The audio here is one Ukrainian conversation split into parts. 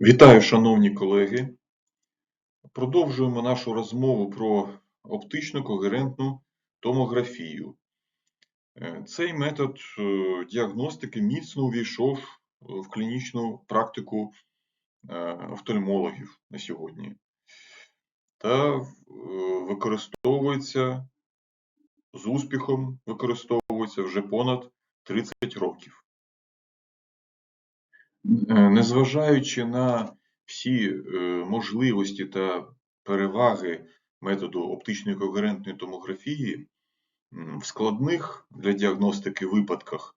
Вітаю, шановні колеги. Продовжуємо нашу розмову про оптичну когерентну томографію. Е, Цей метод е, діагностики міцно увійшов в клінічну практику е, офтальмологів на сьогодні та е, використовується з успіхом, використовується вже понад 30 років. Е, Незважаючи на всі е, можливості та переваги методу оптичної когерентної томографії, в складних для діагностики випадках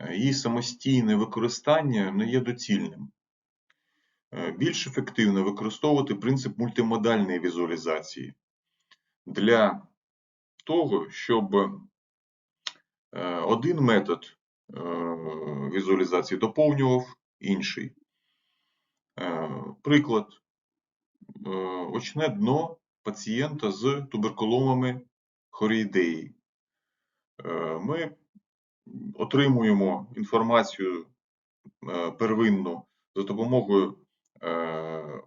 е, її самостійне використання не є доцільним. Більш ефективно використовувати принцип мультимодальної візуалізації для того, щоб один метод візуалізації доповнював інший. Е, Приклад. Е, Очне дно пацієнта з туберкуломами хоріїдеї. Е, Ми отримуємо інформацію первинну за допомогою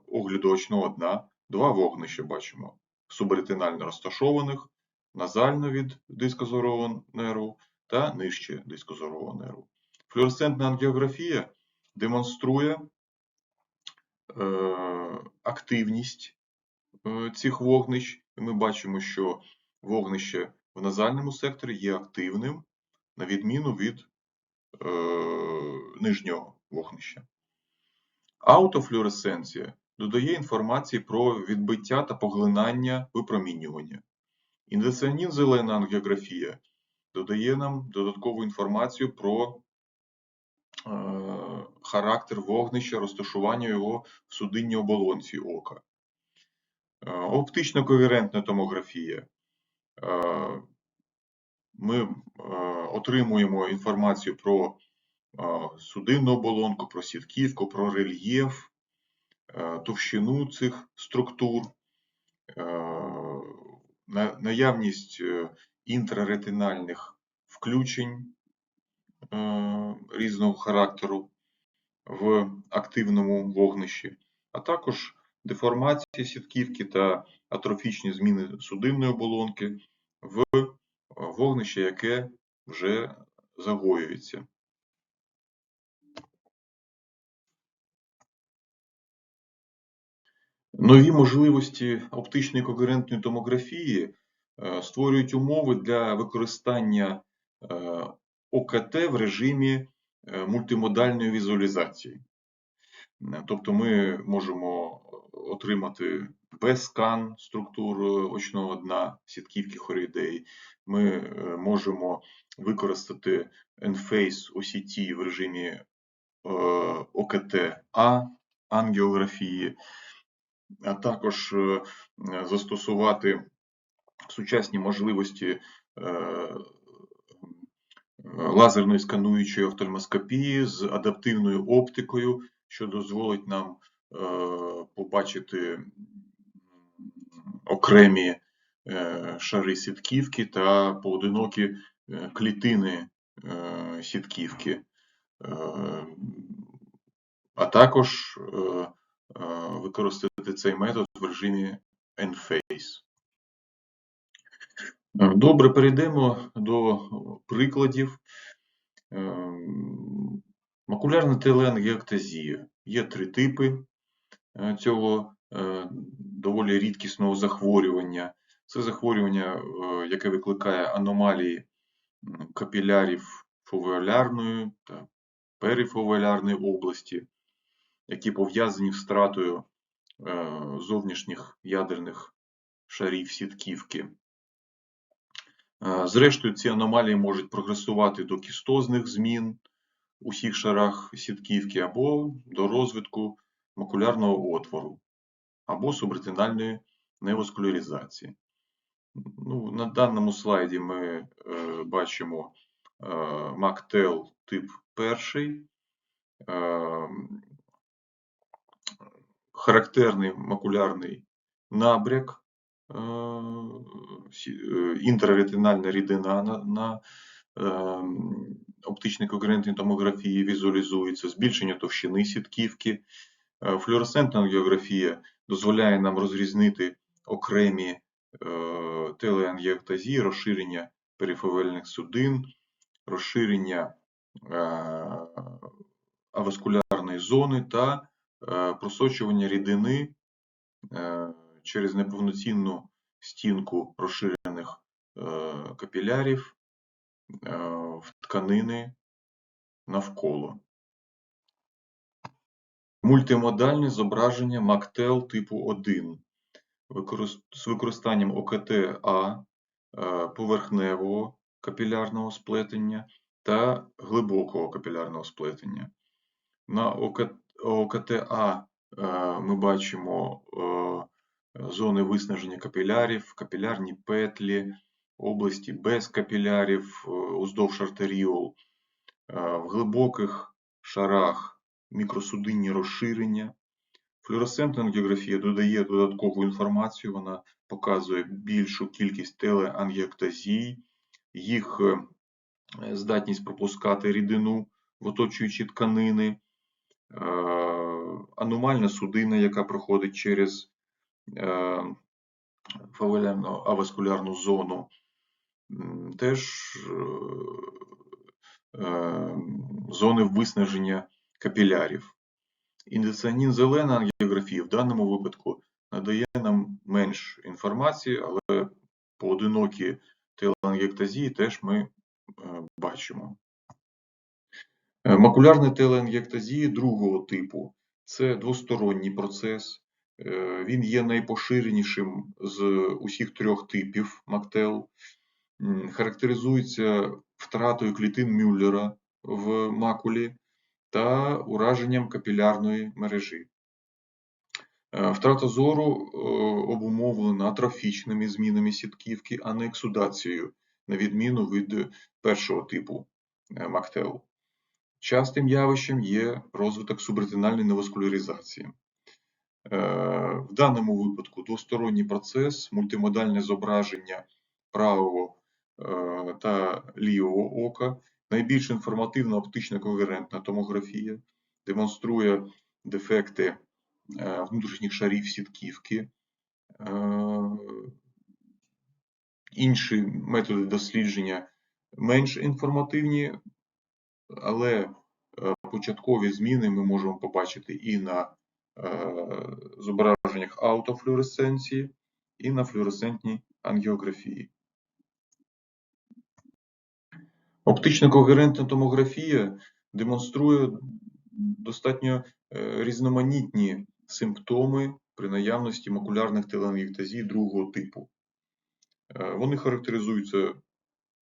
огляду очного дна. Два вогнища бачимо субретинально розташованих, назально від дискозорового нерву та нижче дискозорового нерву. Флюоресцентна ангіографія демонструє е, активність е, цих вогнищ. Ми бачимо, що вогнище в назальному секторі є активним, на відміну від е, нижнього вогнища. Аутофлюоресценція додає інформації про відбиття та поглинання випромінювання. Індеціанін зелена ангіографія додає нам додаткову інформацію про характер вогнища, розташування його в судинній оболонці ока. Е, Оптично когерентна томографія. Е, Ми е, отримуємо інформацію про е, судинну оболонку, про сітківку, про рельєф, е, товщину цих структур, е, наявність е, інтраретинальних включень е, різного характеру в активному вогнищі, а також деформація сітківки та атрофічні зміни судинної оболонки в е, вогнище, яке вже загоюється. Нові можливості оптичної когерентної томографії е, створюють умови для використання е, ОКТ в режимі е, мультимодальної візуалізації. Е, Тобто ми можемо отримати без-скан структур очного дна сітківки хоріїдеї. Ми е, можемо використати Enphase OCT в режимі е, ОКТ-А ангіографії, а також е, застосувати сучасні можливості е, лазерної скануючої офтальмоскопії з адаптивною оптикою, що дозволить нам е, побачити окремі е, шари сітківки та поодинокі е, клітини сітківки, а також використати цей метод в режимі Enphase. Е, Добре, перейдемо до прикладів. Ем, Макулярна теленгіектазія. Є три типи е, цього е, доволі рідкісного захворювання. Це захворювання, е, яке викликає аномалії капілярів фовеолярної та перифовеолярної області, які пов'язані з втратою е, зовнішніх ядерних шарів сітківки. Зрештою, ці аномалії можуть прогресувати до кістозних змін у всіх шарах сітківки або до розвитку макулярного отвору, або субретинальної неваскуляризації. Ну, на даному слайді ми е, бачимо е, MACTEL тип 1, е, характерний макулярний набряк, е, е, інтраретинальна рідина на, на е, оптичній когерентній томографії візуалізується, збільшення товщини сітківки, Флюоресцентна ангіографія дозволяє нам розрізнити окремі телеангіектазії, розширення перифовельних судин, розширення аваскулярної зони та просочування рідини через неповноцінну стінку розширених е, капілярів е, в тканини навколо. Мультимодальне зображення МАКТЕЛ типу 1 з використанням ОКТ-А е, поверхневого капілярного сплетення та глибокого капілярного сплетення. На ОК- ОКТ-А ми бачимо зони виснаження капілярів, капілярні петлі, області без капілярів, е, уздовж артеріол. Е, В глибоких шарах мікросудинні розширення. Флюоресцентна ангіографія додає додаткову інформацію, вона показує більшу кількість телеангіектазій, їх е, здатність пропускати рідину в оточуючі тканини, аномальна судина, яка проходить через е, фавелярну аваскулярну зону, теж е, е, зони виснаження капілярів. Індицянін зелена ангіографія в даному випадку надає нам менш інформації, але поодинокі телеангіектазії теж ми е, бачимо. Е, Макулярні телеангіектазії другого типу це двосторонній процес. Е, Він є найпоширенішим з усіх трьох типів МАКТЕЛ. Характеризується втратою клітин Мюллера в макулі та ураженням капілярної мережі. Е, Втрата зору е, обумовлена атрофічними змінами сітківки, а не ексудацією, на відміну від першого типу МАКТЕЛ. Частим явищем є розвиток субретинальної неваскуляризації. Е, В даному випадку двосторонній процес, мультимодальне зображення правого е, та лівого ока, найбільш інформативна оптична когерентна томографія, демонструє дефекти е, внутрішніх шарів сітківки. Інші методи дослідження менш інформативні, але початкові зміни ми можемо побачити і на зображеннях аутофлюоресценції, і на флюоресцентній ангіографії. Оптично когерентна томографія демонструє достатньо е, різноманітні симптоми при наявності макулярних телеангіектазій другого типу. Е, Вони характеризуються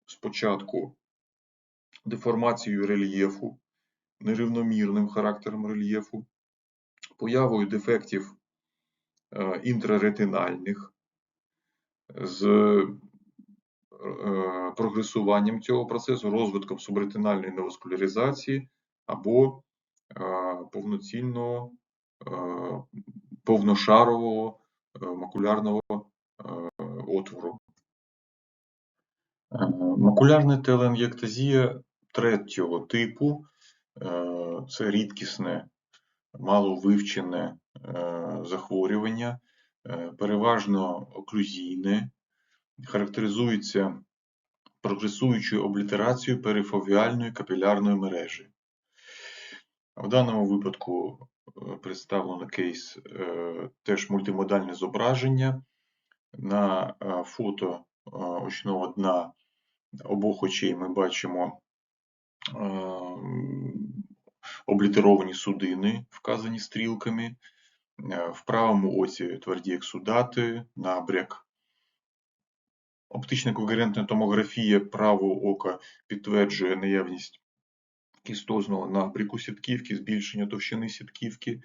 спочатку деформацією рельєфу, нерівномірним характером рельєфу, появою дефектів е, інтраретинальних з е, прогресуванням цього процесу, розвитком субретинальної неваскуляризації або е, повноцінного повношарового макулярного отвору. Макулярна телеангіектазія третього типу це рідкісне, маловивчене е, захворювання, е, переважно оклюзійне, характеризується прогресуючою облітерацією перифовіальної капілярної мережі. В даному випадку е, представлено кейс теж мультимодальне зображення. На фото очного дна обох очей ми бачимо облітеровані судини, вказані стрілками. Е, В правому оці тверді ексудати, набряк. Оптична когерентна томографія правого ока підтверджує наявність кістозного набряку сітківки, збільшення товщини сітківки.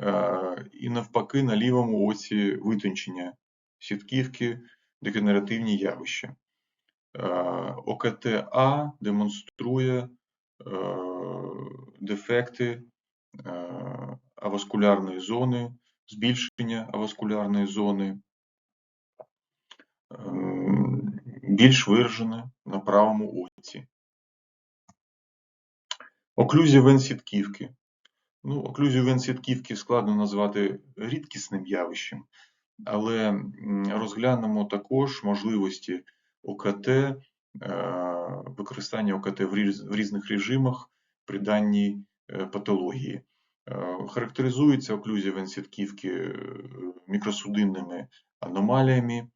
Е, І навпаки, на лівому оці витончення сітківки, дегенеративні явища. Е, ОКТА демонструє дефекти е, аваскулярної зони, збільшення аваскулярної зони, ем, більш виражене на правому оці. Оклюзія вен сітківки. Ну, оклюзію вен сітківки складно назвати рідкісним явищем, але розглянемо також можливості ОКТ, е, використання ОКТ в різних режимах при даній е, патології. Е, Характеризується оклюзія вен сітківки е, мікросудинними аномаліями.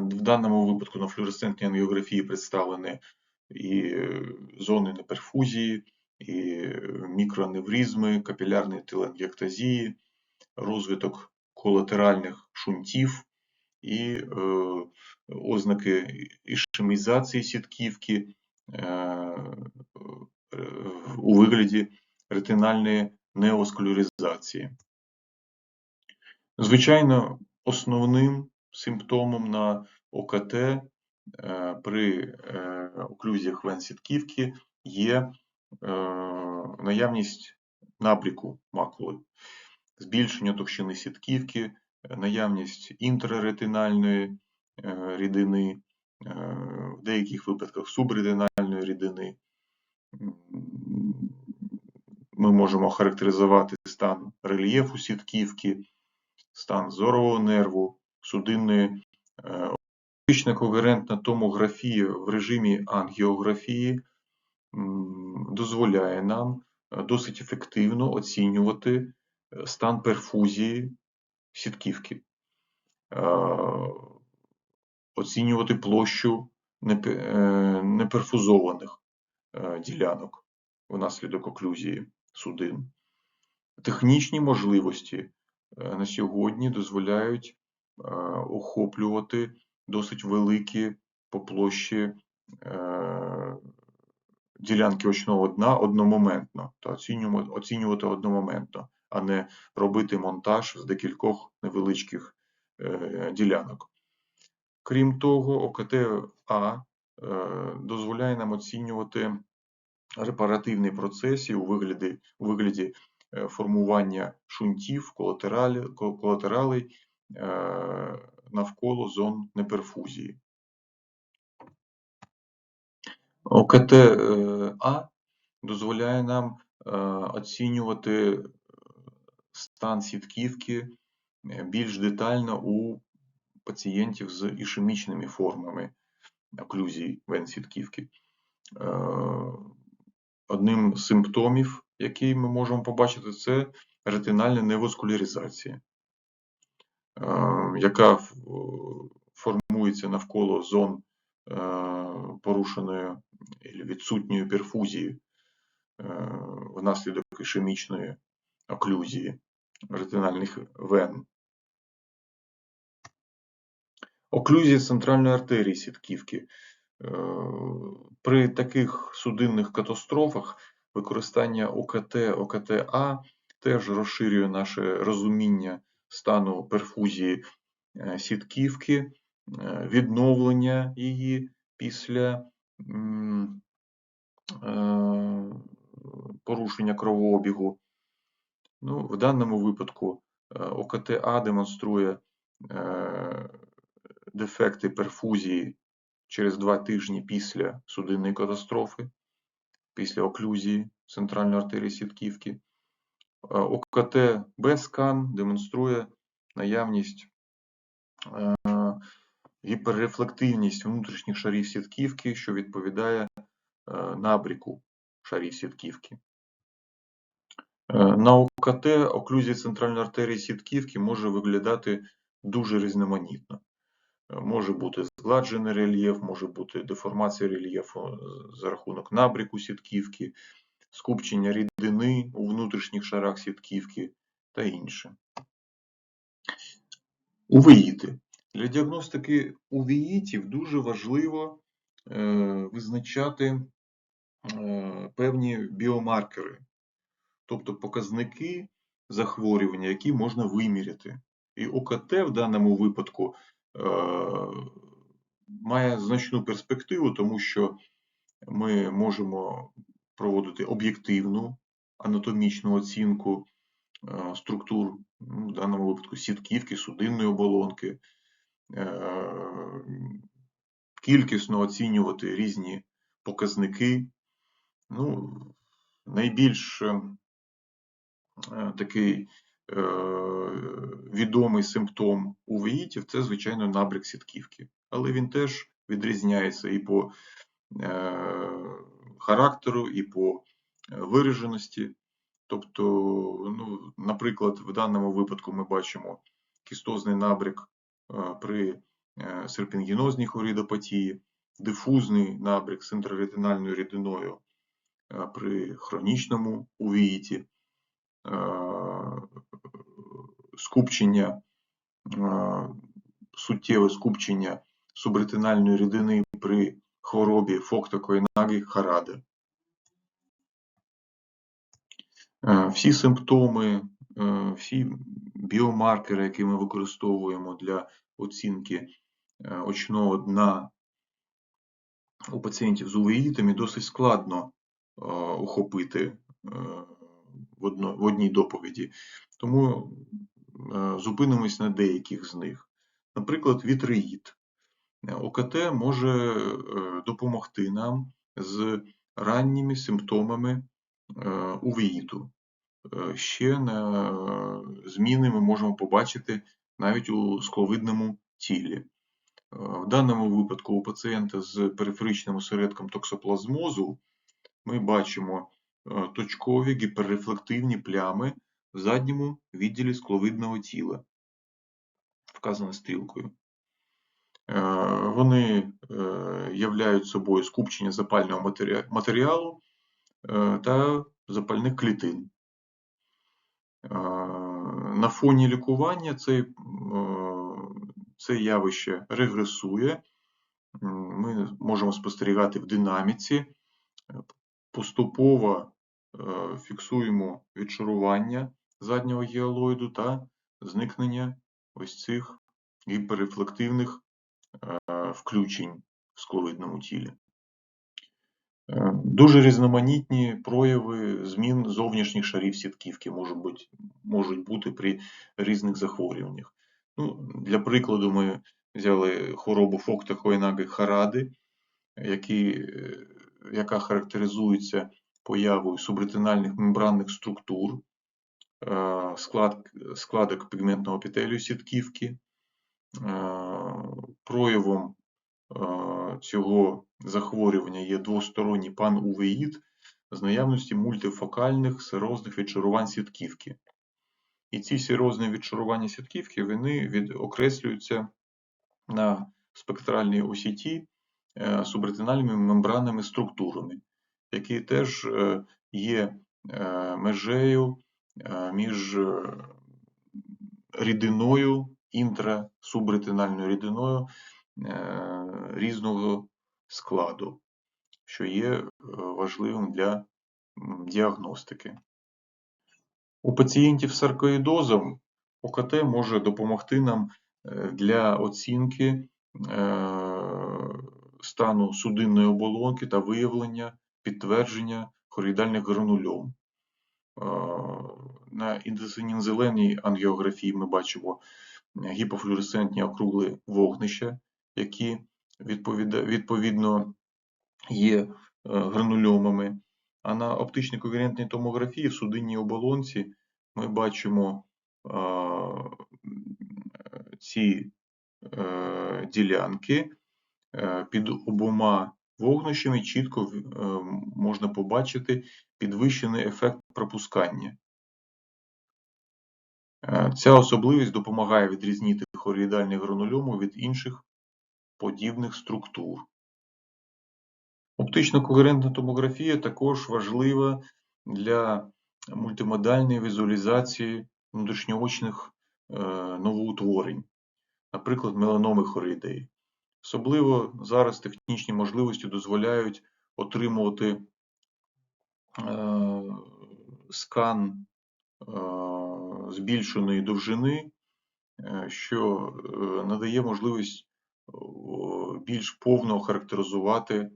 В даному випадку на флюоресцентній ангіографії представлені і зони неперфузії, і мікроаневризми, капілярні телангіектазії, розвиток колатеральних шунтів і е, ознаки ішемізації сітківки е, е, у вигляді ретинальної неоскуляризації. Звичайно, основним симптомом на ОКТ при оклюзіях вен сітківки є е, наявність набріку макули, збільшення товщини сітківки, наявність інтраретинальної е, рідини, е, в деяких випадках субретинальної рідини. Ми можемо характеризувати стан рельєфу сітківки, стан зорового нерву, судинної е, оптична когерентна томографія в режимі ангіографії дозволяє нам досить ефективно оцінювати стан перфузії сітківки, е, оцінювати площу е, неперфузованих е, ділянок внаслідок оклюзії судин. Технічні можливості на сьогодні дозволяють охоплювати досить великі по площі ділянки очного дна одномоментно та оцінювати одномоментно, а не робити монтаж з декількох невеличких е, ділянок. Крім того, ОКТ-А е, дозволяє нам оцінювати репаративні процеси у вигляді, у вигляді е, формування шунтів, колатералей навколо зон неперфузії. ОКТ-А дозволяє нам оцінювати стан сітківки е, більш детально у пацієнтів з ішемічними формами оклюзії вен сітківки. Е, Одним з симптомів, який ми можемо побачити, це ретинальна невоскуляризація, е, яка формується навколо зон порушеної відсутньої перфузії внаслідок ішемічної оклюзії ретинальних вен. Оклюзія центральної артерії сітківки. Е, При таких судинних катастрофах використання ОКТ, ОКТА теж розширює наше розуміння стану перфузії е, сітківки, е, відновлення її після порушення кровообігу. Ну, в даному випадку е, ОКТА демонструє е, дефекти перфузії через два тижні після судинної катастрофи, після оклюзії центральної артерії сітківки. Е, ОКТ Б-скан демонструє наявність гіперрефлективність внутрішніх шарів сітківки, що відповідає набріку шарів сітківки. Е, На ОКТ оклюзія центральної артерії сітківки може виглядати дуже різноманітно. Е, Може бути згладжений рельєф, може бути деформація рельєфу е, за рахунок набріку сітківки, скупчення рідини у внутрішніх шарах сітківки та інше. Увеїти. Для діагностики увеїтів дуже важливо визначати певні біомаркери, тобто показники захворювання, які можна виміряти. І ОКТ в даному випадку е, має значну перспективу, тому що ми можемо проводити об'єктивну анатомічну оцінку е, структур, ну, в даному випадку сітківки, судинної оболонки, е, кількісно оцінювати різні показники. Ну, найбільш е, такий е, відомий симптом у увеїтів це, звичайно, набряк сітківки. Але він теж відрізняється і по е, характеру, і по е, вираженості. Тобто, ну, наприклад, в даному випадку ми бачимо кістозний набряк е, при е, серпінгінозній хоридопатії, дифузний набряк з інтраретинальною рідиною е, при хронічному увіїті, скупчення, суттєве скупчення субретинальної рідини при хворобі Фокта-Койнагі Хараде. Е, всі симптоми, е, всі біомаркери, які ми використовуємо для оцінки е, очного дна у пацієнтів з увеїтами, досить складно охопити в одній доповіді. Тому зупинимось на деяких з них. Наприклад, вітреїд. ОКТ може допомогти нам з ранніми симптомами увеїту. Ще на зміни ми можемо побачити навіть у скловидному тілі. В даному випадку у пацієнта з периферичним осередком токсоплазмозу ми бачимо точкові гіперрефлективні плями в задньому відділі скловидного тіла, вказане стрілкою. Вони являють собою скупчення запального матеріалу та запальних клітин. На фоні лікування цей, це явище регресує. Ми можемо спостерігати в динаміці, поступово фіксуємо відшарування заднього гіалоїду та зникнення ось цих гіперрефлективних включень в скловидному тілі. Е, дуже різноманітні прояви змін зовнішніх шарів сітківки можуть бути можуть бути при різних захворюваннях. Ну, Для прикладу, ми взяли хворобу Фокта Хойнаги Харади, які, е, яка характеризується появою субретинальних мембранних структур, е, склад, складок пігментного епітелію сітківки, проявом цього захворювання є двосторонній панувеїд з наявності мультифокальних сирозних відчарувань сітківки. І ці сирозні відчарування сітківки вони відокреслюються на спектральній осіті е, субретинальними мембранними структурами, які теж е, є е, межею між рідиною, інтрасубретинальною рідиною різного складу, що є е, важливим для діагностики. У пацієнтів з саркоїдозом ОКТ може допомогти нам е, для оцінки е, стану судинної оболонки та виявлення підтвердження хороїдальних гранульом. На інтенсивній ангіографії ми бачимо гіпофлюоресцентні округли вогнища, які відповідно є е, гранульомами. А на оптично когерентній томографії в судинній оболонці ми бачимо ці е, ділянки е, під обома вогнищами чітко можна побачити підвищений ефект пропускання. Ця особливість допомагає відрізнити хороїдальний гранульому від інших подібних структур. Оптично-когерентна томографія також важлива для мультимодальної візуалізації внутрішньоочних е, новоутворень, наприклад, меланоми хороїдеї. Особливо зараз технічні можливості дозволяють отримувати е, скан е, збільшеної довжини, що надає можливість більш повно характеризувати е,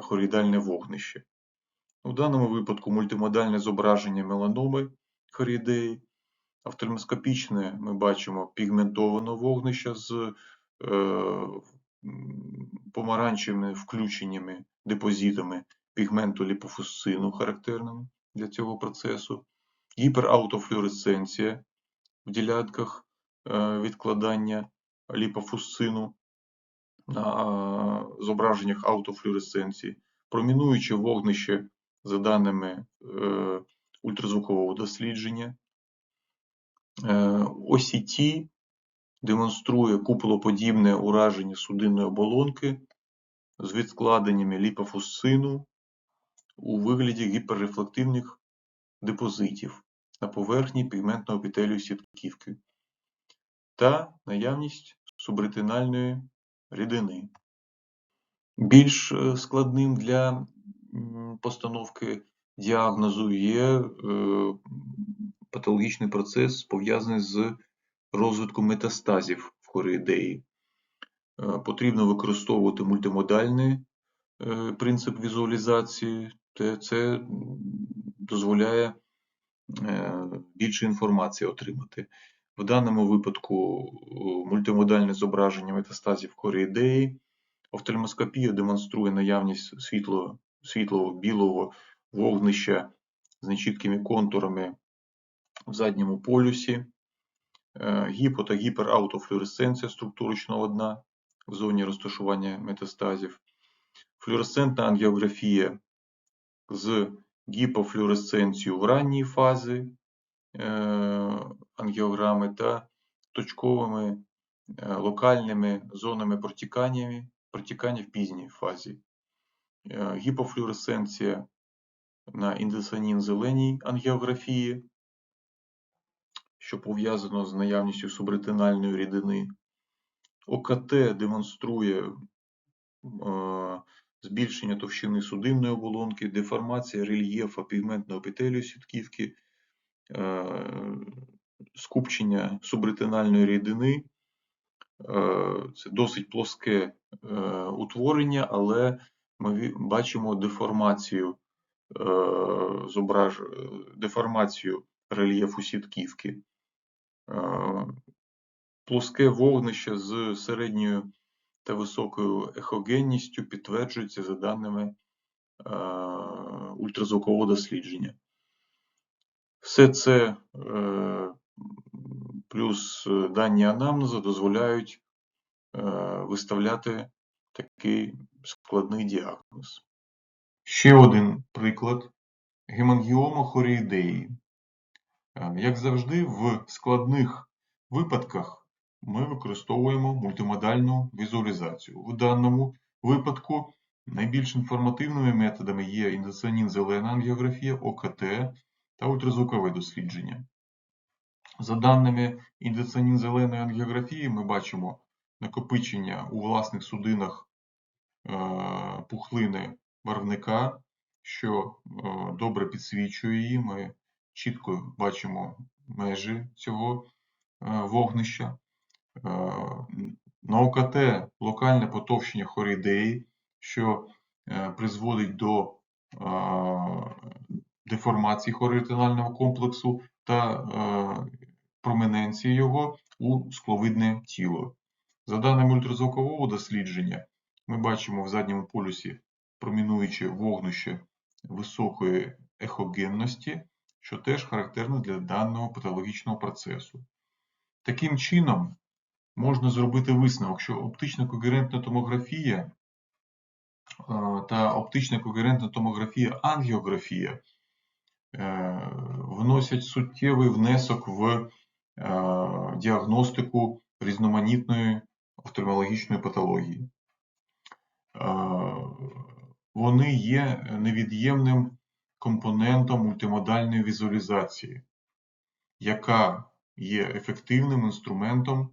хорідальне вогнище. У даному випадку мультимодальне зображення меланоми хорідеї, офтальмоскопічне ми бачимо пігментоване вогнище з е, помаранчевими включеннями, депозитами пігменту ліпофусцину характерними для цього процесу. гіпераутофлюоресценція в ділянках е, відкладання ліпофусцину на е, зображеннях аутофлюоресценції, промінуюче вогнище за даними е, ультразвукового дослідження. Е, OCT демонструє куполоподібне ураження судинної оболонки з відкладеннями ліпофусцину у вигляді гіперрефлективних депозитів на поверхні пігментного епітелію сітківки та наявність субретинальної рідини. Більш е, складним для постановки діагнозу є е, патологічний процес, пов'язаний з розвитком метастазів в хореїдеї. Е, Потрібно використовувати мультимодальний е, принцип візуалізації, це дозволяє е, більше інформації отримати. В даному випадку мультимодальне зображення метастазів хореїдеї, офтальмоскопія демонструє наявність світло, світлого білого вогнища з нечіткими контурами в задньому полюсі, гіпо та гіпераутофлюоресценція структурочного дна в зоні розташування метастазів, флюоресцентна ангіографія з гіпофлюоресценцією в ранній фазі е, ангіограми та точковими е, локальними зонами протікання, протікання в пізній фазі. Е, Гіпофлюоресценція на індесанін-зеленій ангіографії, що пов'язано з наявністю субретинальної рідини. ОКТ демонструє е, збільшення товщини судинної оболонки, деформація рельєфа пігментного епітелію сітківки, е, скупчення субретинальної рідини. Е, Це досить плоске утворення, але ми бачимо деформацію, зображ... деформацію рельєфу сітківки. Плоске вогнище з середньою та високою ехогенністю підтверджується за даними ультразвукового дослідження. Все це е, плюс дані анамнезу дозволяють е, виставляти такий складний діагноз. Ще один приклад гемангіома хоріїдеї. Як завжди, в складних випадках ми використовуємо мультимодальну візуалізацію. У даному випадку найбільш інформативними методами є індецанін-зелена ангіографія, ОКТ та ультразвукове дослідження. За даними індецанін-зеленої ангіографії, ми бачимо накопичення у власних судинах е, пухлини барвника, що е, добре підсвічує її. Ми чітко бачимо межі цього е, вогнища. Е, На ОКТ локальне потовщення хорідеї, що е, призводить до деформації хоритинального комплексу та проминенції його у скловидне тіло. За даними ультразвукового дослідження, ми бачимо в задньому полюсі промінуюче вогнище високої ехогенності, що теж характерно для даного патологічного процесу. Таким чином, можна зробити висновок, що оптична когерентна томографія та оптична когерентна томографія ангіографія е, вносять суттєвий внесок в е, діагностику різноманітної офтальмологічної патології. Е, Вони є невід'ємним компонентом мультимодальної візуалізації, яка є ефективним інструментом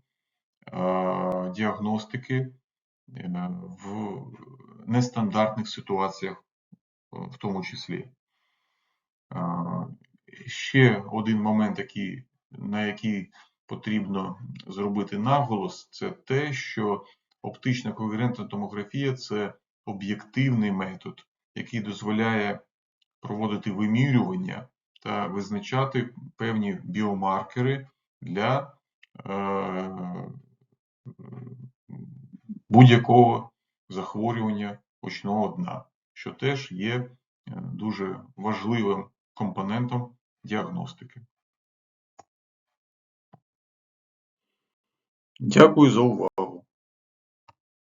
е, діагностики е, в нестандартних ситуаціях, е, в тому числі. Ще один момент, який, на який потрібно зробити наголос, це те, що оптична когерентна томографія це об'єктивний метод, який дозволяє проводити вимірювання та визначати певні біомаркери для е, будь-якого захворювання очного дна, що теж є е, дуже важливим компонентом діагностики. Дякую за увагу.